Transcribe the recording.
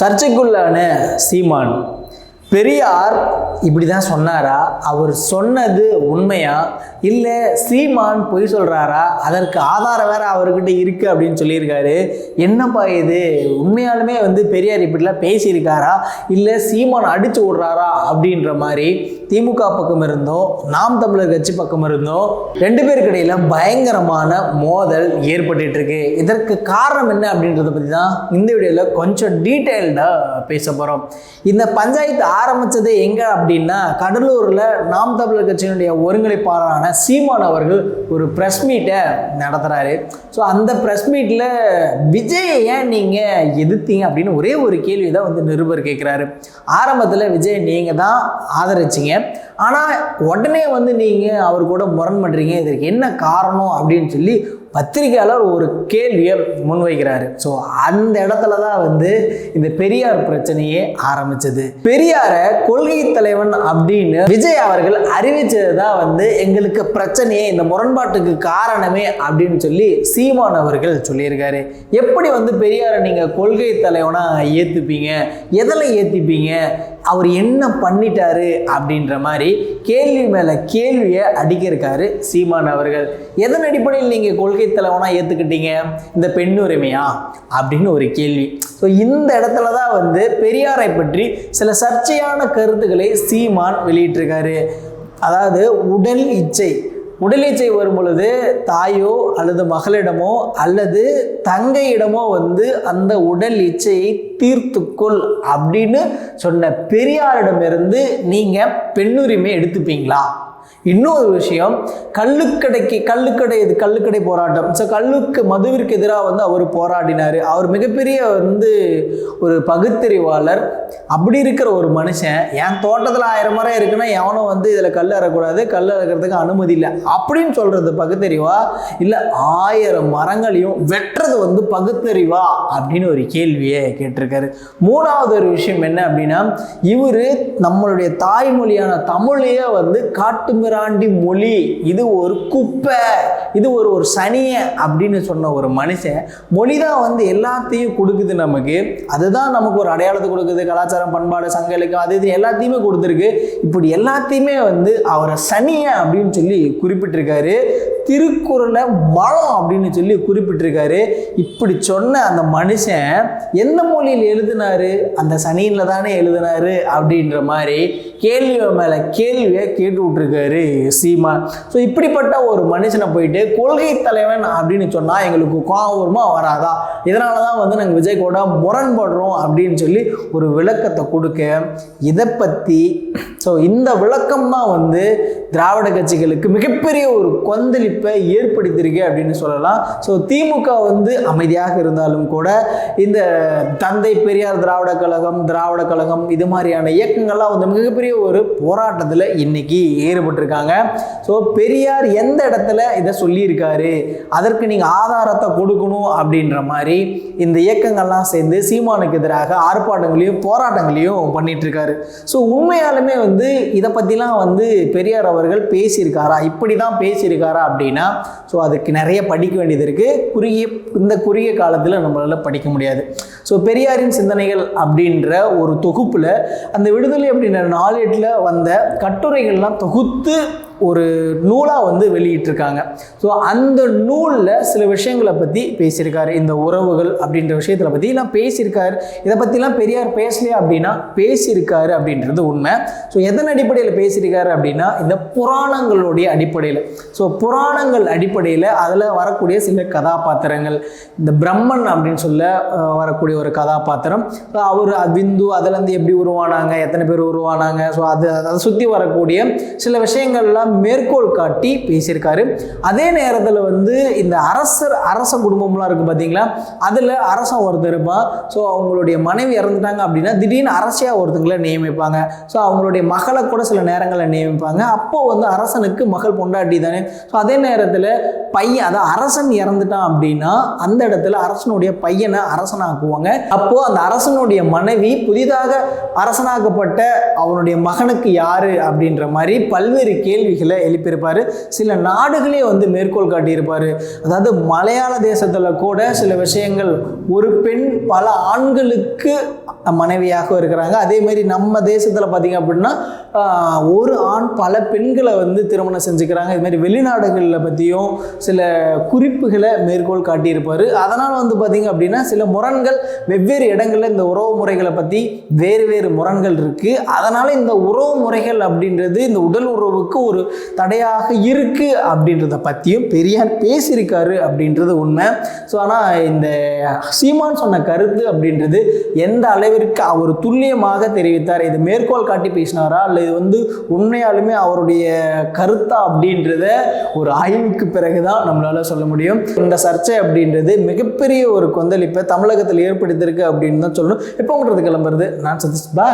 சர்ச்சைக்குள்ளான சீமான். பெரியார் இப்படி தான் சொன்னாரா? அவர் சொன்னது உண்மையா? இல்லை சீமான் பொய் சொல்கிறாரா அதற்கு ஆதாரம் வேற அவர்கிட்ட இருக்குது அப்படின்னு சொல்லியிருக்காரு. என்னப்பா இது? உண்மையாலுமே வந்து பெரியார் இப்படிலாம் பேசியிருக்காரா? இல்லை சீமான் அடித்து விட்றாரா? அப்படின்ற மாதிரி திமுக பக்கம் இருந்தோம் நாம் தமிழர் கட்சி பக்கம் இருந்தோம் ரெண்டு பேருக்கு இடையில பயங்கரமான மோதல் ஏற்பட்டு இருக்கு. இதற்கு காரணம் என்ன அப்படின்றத பற்றி தான் இந்த வீடியோவில் கொஞ்சம் டீட்டெயில்டாக பேச போகிறோம் இந்த பஞ்சாயத்து ஆரம்பித்தது எங்கே அப்படின்னா கடலூரில் நாம் தமிழர் கட்சியினுடைய ஒருங்கிணைப்பாளரான சீமான் அவர்கள் ஒரு ப்ரெஸ் மீட்டை நடத்துகிறாரு ஸோ அந்த ப்ரெஸ் மீட்டில் விஜயை ஏன் நீங்கள் எதிர்த்தீங்க அப்படின்னு ஒரே ஒரு கேள்வி தான் வந்து நிருபர் கேட்குறாரு ஆரம்பத்தில் விஜய் நீங்கள் தான் ஆதரிச்சிங்க. ஆனால் உடனே வந்து நீங்கள் அவர் கூட முரண் பண்ணுறீங்க இதற்கு என்ன காரணம் அப்படின்னு சொல்லி பத்திரிகையாளர் ஒரு கேள்வியை முன்வைக்கிறாரு. ஸோ அந்த இடத்துல தான் வந்து இந்த பெரியார் பிரச்சனையே ஆரம்பிச்சது. பெரியாரை கொள்கை தலைவன் அப்படின்னு விஜய் அவர்கள் அறிவிச்சது தான் வந்து எங்களுக்கு பிரச்சனையே இந்த முரண்பாட்டுக்கு காரணமே அப்படின்னு சொல்லி சீமான் அவர்கள் சொல்லியிருக்காரு. எப்படி வந்து பெரியாரை நீங்கள் கொள்கை தலைவனாக ஏற்றுப்பீங்க எதில் ஏற்றிப்பீங்க அவர் என்ன பண்ணிட்டாரு அப்படின்ற மாதிரி கேள்வி மேலே கேள்வியை அடிக்கிருக்காரு சீமான் அவர்கள். எதன் அடிப்படையில் நீங்கள் கொள்கை தலைவனாக ஏற்றுக்கிட்டீங்க இந்த பெண்ணுரிமையா அப்படின்னு ஒரு கேள்வி. ஸோ இந்த இடத்துல தான் வந்து பெரியாரை பற்றி சில சர்ச்சையான கருத்துக்களை சீமான் வெளியிட்டிருக்காரு. அதாவது உடல் இச்சை. உடல் இச்சை வரும் பொழுது தாயோ அல்லது மகளிடமோ அல்லது தங்கையிடமோ வந்து அந்த உடல் இச்சையை தீர்த்துக்கொள் அப்படின்னு சொன்ன பெரியாரிடமிருந்து நீங்கள் பெண்ணுரிமை எடுத்துப்பீங்களா? இன்னொரு விஷயம் கல்லுக்கடைக்கு கல்லுக்கடை இது கல்லுக்கடை போராட்டம். ஸோ கல்லுக்கு மதுவிற்கு எதிராக வந்து அவர் போராடினார். அவர் மிகப்பெரிய வந்து ஒரு பகுத்தறிவாளர். அப்படி இருக்கிற ஒரு மனுஷன் என் தோட்டத்தில் ஆயிரம் மரம் இருக்குன்னா எவனும் வந்து இதில் கல் அறக்கூடாது. கல் அறக்கிறதுக்கு அனுமதி இல்லை. அப்படின்னு சொல்கிறது பகுத்தறிவா? இல்லை ஆயிரம் மரங்களையும் வெட்டுறது வந்து பகுத்தறிவா? அப்படின்னு ஒரு கேள்வியை கேட்டிருக்காரு. மூணாவது ஒரு விஷயம் என்ன அப்படின்னா இவர் நம்மளுடைய தாய்மொழியான தமிழையே வந்து காட்டுமிராண்டி மொழி. இது ஒரு குப்பை. இது ஒரு ஒரு சனிய அப்படின்னு சொன்ன ஒரு மனுஷன் மொழி தான் வந்து எல்லாத்தையும் கொடுக்குது நமக்கு. அதுதான் நமக்கு ஒரு அடையாளத்தை கொடுக்குது. கலாச்சாரம் பண்பாடு சங்க இலக்கியம் அது இது எல்லாத்தையுமே கொடுத்துருக்கு. இப்படி எல்லாத்தையுமே வந்து அவரை சனிய அப்படின்னு சொல்லி குறிப்பிட்டிருக்காரு. திருக்குறளை மலம் அப்படின்னு சொல்லி குறிப்பிட்டிருக்காரு. இப்படி சொன்ன அந்த மனுஷன் எந்த மொழியில் எழுதினாரு? அந்த சனியில் தானே எழுதினாரு அப்படின்ற மாதிரி கேள்வியை மேலே கேள்வியை கேட்டு விட்ருக்காரு சீமான். ஸோ இப்படிப்பட்ட ஒரு மனுஷனை போயிட்டு கொள்கை தலைவன் அப்படின்னு சொன்னால் எங்களுக்கு கோவம் வராதா? இதனால தான் வந்து நாங்கள் விஜய் கூட முரண்படுறோம் அப்படின்னு சொல்லி ஒரு விளக்கத்தை கொடுக்க இதை பற்றி ஸோ இந்த விளக்கம் தான் வந்து திராவிட கட்சிகளுக்கு மிகப்பெரிய மிகப்பெரிய ஒரு கொந்தளிப்பை ஏற்படுத்தியிருக்கு அப்படின்னு சொல்லலாம். ஸோ திமுக வந்து அமைதியாக இருந்தாலும் கூட இந்த தந்தை பெரியார் திராவிட கழகம் திராவிட கழகம் இது மாதிரியான இயக்கங்கள்லாம் வந்து மிகப்பெரிய ஒரு போராட்டத்தில் இன்னைக்கு ஈடுபட்டிருக்காங்க. ஸோ பெரியார் எந்த இடத்துல இதை சொல்லியிருக்காரு? அதற்கு நீங்கள் ஆதாரத்தை கொடுக்கணும் அப்படின்ற மாதிரி இந்த இயக்கங்கள்லாம் சேர்ந்து சீமானுக்கு எதிராக ஆர்ப்பாட்டங்களையும் போராட்டங்களையும் பண்ணிட்டு இருக்காரு. ஸோ உண்மையாலுமே வந்து இதை பற்றிலாம் வந்து பெரியார் அவர்கள் பேசியிருக்காரா? இப்படி தான் பேசியிருக்காரா அப்படின்னா ஸோ அதுக்கு நிறைய படிக்க வேண்டியது இருக்குது குறுகிய இந்த குறுகிய காலத்தில் நம்மளால் படிக்க முடியாது. ஸோ பெரியாரின் சிந்தனைகள் அப்படின்ற ஒரு தொகுப்பில் அந்த விடுதலை அப்படின்ற நாளேட்டில் வந்த கட்டுரைகள்லாம் தொகுத்து ஒரு நூலாக வந்து வெளியிட்டிருக்காங்க. ஸோ அந்த நூலில் சில விஷயங்களை பற்றி பேசியிருக்காரு. இந்த உறவுகள் அப்படின்ற விஷயத்தில் பற்றி எல்லாம் பேசியிருக்காரு. இதை பற்றிலாம் பெரியார் பேசலையா அப்படின்னா பேசியிருக்காரு அப்படின்றது உண்மை. ஸோ எதன் அடிப்படையில் பேசியிருக்காரு அப்படின்னா இந்த புராணங்களுடைய அடிப்படையில் ஸோ புராணங்கள் அடிப்படையில் அதில் வரக்கூடிய சில கதாபாத்திரங்கள். இந்த பிரம்மன் அப்படின்னு சொல்ல வரக்கூடிய ஒரு கதாபாத்திரம். ஸோ அவர் விந்து அதுலேருந்து எப்படி உருவானாங்க எத்தனை பேர் உருவானாங்க ஸோ அது அதை சுற்றி வரக்கூடிய சில விஷயங்கள்லாம் மேற்கோள் காட்டி பேசியிருக்காரு. அதே நேரத்தில் வந்து இந்த அரசர் அரச குடும்பம்லாம் இருக்குது பார்த்தீங்களா அதில் அரசன் ஒருத்தர் இருப்பான். ஸோ அவங்களுடைய மனைவி இறந்துட்டாங்க அப்படின்னா திடீர்னு அரசியாக ஒருத்தங்களை நியமிப்பாங்க. ஸோ அவங்களுடைய மகளை கூட சில நேரங்களில் நியமிப்பாங்க. அப்போது வந்து அரசனுக்கு மகள் பொண்ணு பொண்டாட்டி தானே? ஸோ அதே நேரத்தில் பையன் அதாவது அரசன் இறந்துட்டான் அப்படின்னா அந்த இடத்துல அரசனுடைய பையனை அரசனாக்குவாங்க. அப்போ அந்த அரசனுடைய மனைவி புதிதாக அரசனாக்கப்பட்ட அவனுடைய மகனுக்கு யாரு அப்படின்ற மாதிரி பல்வேறு கேள்விகளை எழுப்பியிருப்பாரு. சில நாடுகளே வந்து மேற்கோள் காட்டியிருப்பாரு. அதாவது மலையாள தேசத்தில் கூட சில விஷயங்கள் ஒரு பெண் பல ஆண்களுக்கு மனைவியாக இருக்கிறாங்க. அதே மாதிரி நம்ம தேசத்தில் பார்த்தீங்க அப்படின்னா ஒரு ஆண் பல பெண்களை வந்து திருமணம் செஞ்சுக்கிறாங்க. இது மாதிரி வெளிநாடுகளில் பற்றியும் சில குறிப்புகளை மேற்கோள் காட்டியிருப்பார். அதனால் வந்து பார்த்திங்க அப்படின்னா சில முரண்கள் வெவ்வேறு இடங்களில் இந்த உறவு முறைகளை பற்றி வேறு வேறு முரண்கள் இருக்குது அதனால் இந்த உறவு முறைகள் அப்படின்றது இந்த உடல் உறவுக்கு ஒரு தடையாக இருக்குது அப்படின்றத பற்றியும் பெரியார் பேசியிருக்காரு அப்படின்றது உண்மை. ஸோ ஆனால் இந்த சீமான் சொன்ன கருத்து அப்படின்றது எந்த அளவிற்கு அவர் துல்லியமாக தெரிவித்தார் இது மேற்கோள் காட்டி பேசினாரா இல்லை இது வந்து உண்மையாலுமே அவருடைய கருத்தா அப்படி அப்படின்றத ஒரு ஆய்வுக்கு பிறகு தான் நம்மளால சொல்ல முடியும். இந்த சர்ச்சை அப்படின்றது மிகப்பெரிய ஒரு கொந்தளிப்பை தமிழகத்தில் ஏற்படுத்தியிருக்கு அப்படின்னு தான் சொல்லணும். இப்போ உங்கிறது கிளம்புறது? நான் சதீஷ். பா